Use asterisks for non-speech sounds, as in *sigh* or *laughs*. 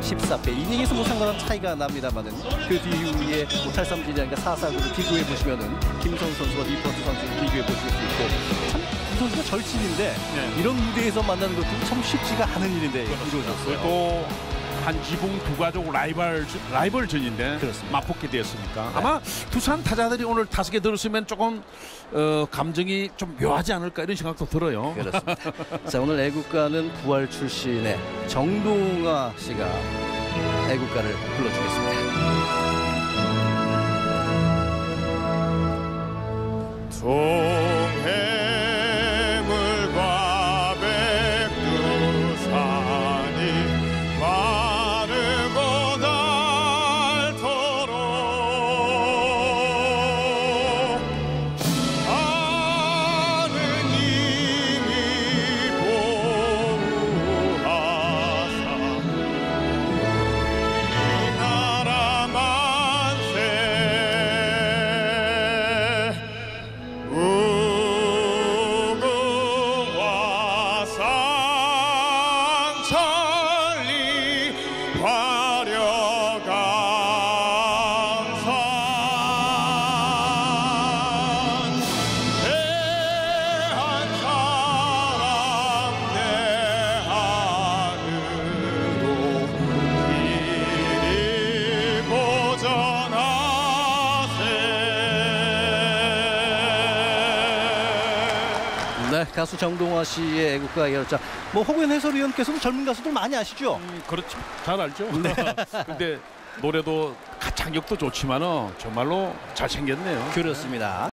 14패 이닝에서 뭐 상당한 차이가 납니다만은 그 뒤후에 뭐 83진이니까 4사구를 비교해 보시면은 김선 선수와 리포트 선수를 비교해 보실 수 있고 참두 선수가 절친인데 네. 이런 무대에서 만나는 것도 참 쉽지가 않은 일인데 이루어졌어요. 또 한 지붕 두 가족 라이벌 라이벌전인데 그렇습니다. 맞붙게 되었으니까 아마 두산 타자들이 오늘 다섯 개 들었으면 조금 어, 감정이 좀 묘하지 않을까 이런 생각도 들어요. 그렇습니다. *laughs* 자 오늘 애국가는 부활 출신의 정동아 씨가 애국가를 불러주겠습니다. 상 네 가수 정동아 씨의 애국가 열자 뭐 허구현 해설위원께서도 젊은 가수들 많이 아시죠? 음, 그렇죠. 잘 알죠. *laughs* 근데 노래도 가창력도 좋지만은 정말로 잘생겼네요. 그렇습니다.